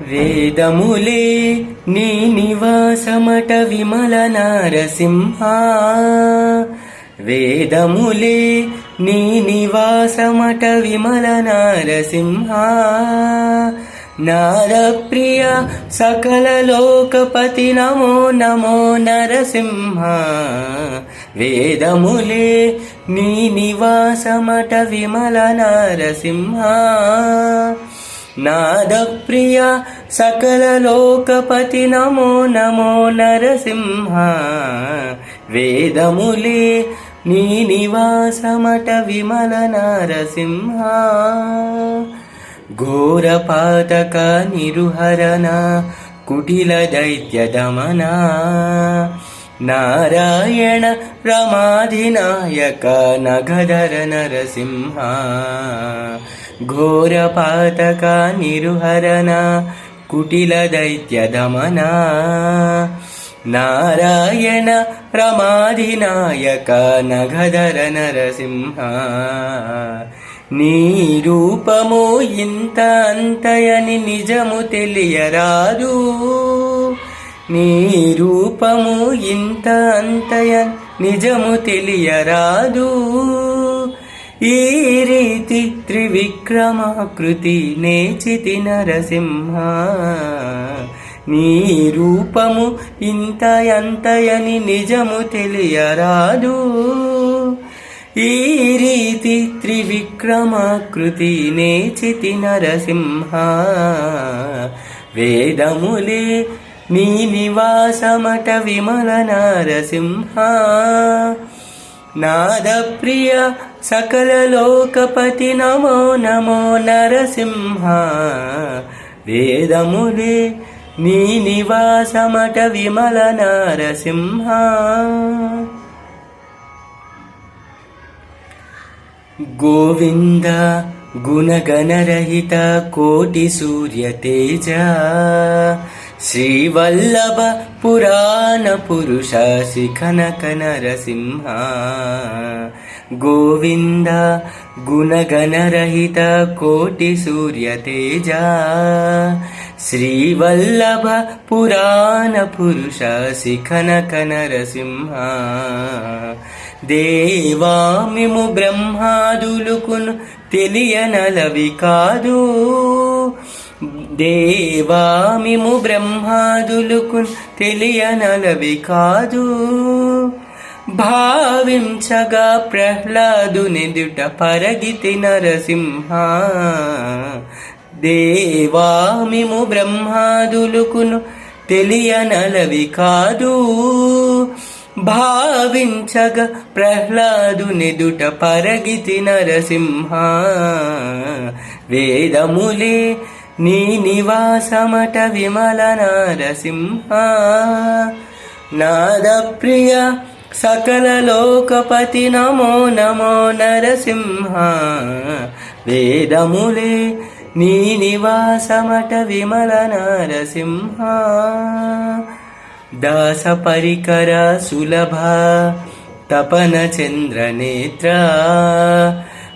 వేదములే నీ నివాసమట విమల నారసింహ. వేదములే నీ నివాసమట విమల నారసింహ. నారప్రియ సకల లోకపతి నమో నమో నరసింహ. వేదములే నీ నివాసమట విమల నారసింహ. నాదప్రియ సకల లోకపతి నమో నమో నరసింహ. వేదములే నీ నివాసమట విమల నరసింహ. ఘోరపాతక నిరుహరణ కుటిల దైత్య దమన. నారాయణ రమాధినాయక నగధర నరసింహ. ఘోర పాతక నిరుహరణ కుటిల దైత్య దమన నారాయణ ప్రమాధినాయక నగధర నరసింహ. నీ రూపము ఇంత అంతయని నిజము తెలియరాదు. నీ రూపము ఇంత అంతయన్ నిజము తెలియరాదు. ఈ రీతి త్రివిక్రమాకృతి నేచితి నరసింహ. నీ రూపము ఇంత ఎంతయని నిజము తెలియరాదు. ఈ రీతి త్రివిక్రమాకృతి నేచితి నరసింహ. వేదములే నీ నివాసమట విమల నరసింహ. నాదప్రియ సకల లోకపతి నమో నమో నరసింహ. వేదములే నీ నివాసమట విమల నరసింహ. గోవింద గుణగణరహిత కోటి సూర్య తేజ. శ్రీవల్లభ పురాణ పురుష శిఖనక నరసింహ గోవింద గుణగణరహిత కోటి సూర్య తేజ శ్రీవల్లభ పురాణ పురుష శిఖనక నరసింహ దేవామిము బ్రహ్మాదులుకును తెలియనలవి కాదు. దేవా దేవామిము బ్రహ్మాదులకు తెలియనలవి కాదు. భావించగా ప్రహ్లాదునిదుట పరగితి నరసింహ. దేవా దేవామిము బ్రహ్మాదులుకును తెలియనలవి కాదు. భావించగ ప్రహ్లాదునిదుట పరగితి నరసింహ. వేదములే నీ నివాసమట విమల నరసింహ. నాదప్రియ సకల లోకపతి నమో నమో నరసింహ. వేదములే నీ నివాసమట విమల నరసింహ. దాస పరికర సులభ తపన చంద్ర నేత్ర.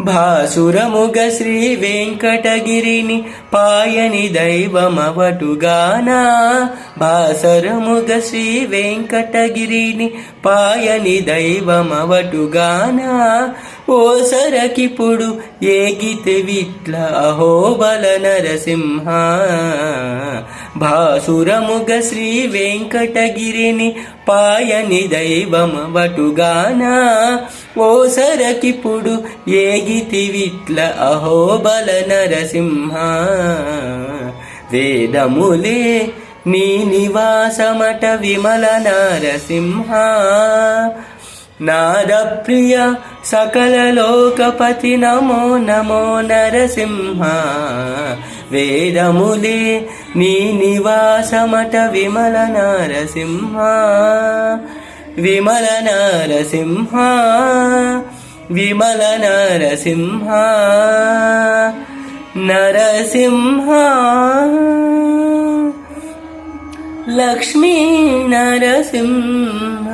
భాసురముగ శ్రీ వెంకటగిరిని పాయని దైవమవటుగానా. భాసరముగ శ్రీ వెంకటగిరిని పాయని దైవమవటుగానా. ఓ సరకిప్పుడు ఏగితే విట్ల అహోబల నరసింహ. భాసురముగ శ్రీ వెంకటగిరిని పాయని దైవమవటుగానా ఓ సరకిప్పుడు ఏగితి విట్ల అహోబల నరసింహ. వేదములే నీ నివాసమట విమల నరసింహ. నాదప్రియ సకల లోకపతి నమో నమో నరసింహ. వేదములే నీ నివాసమట విమల నరసింహ. విమల నరసింహ. విమల నరసింహ. నరసింహ. లక్ష్మీ నరసింహ.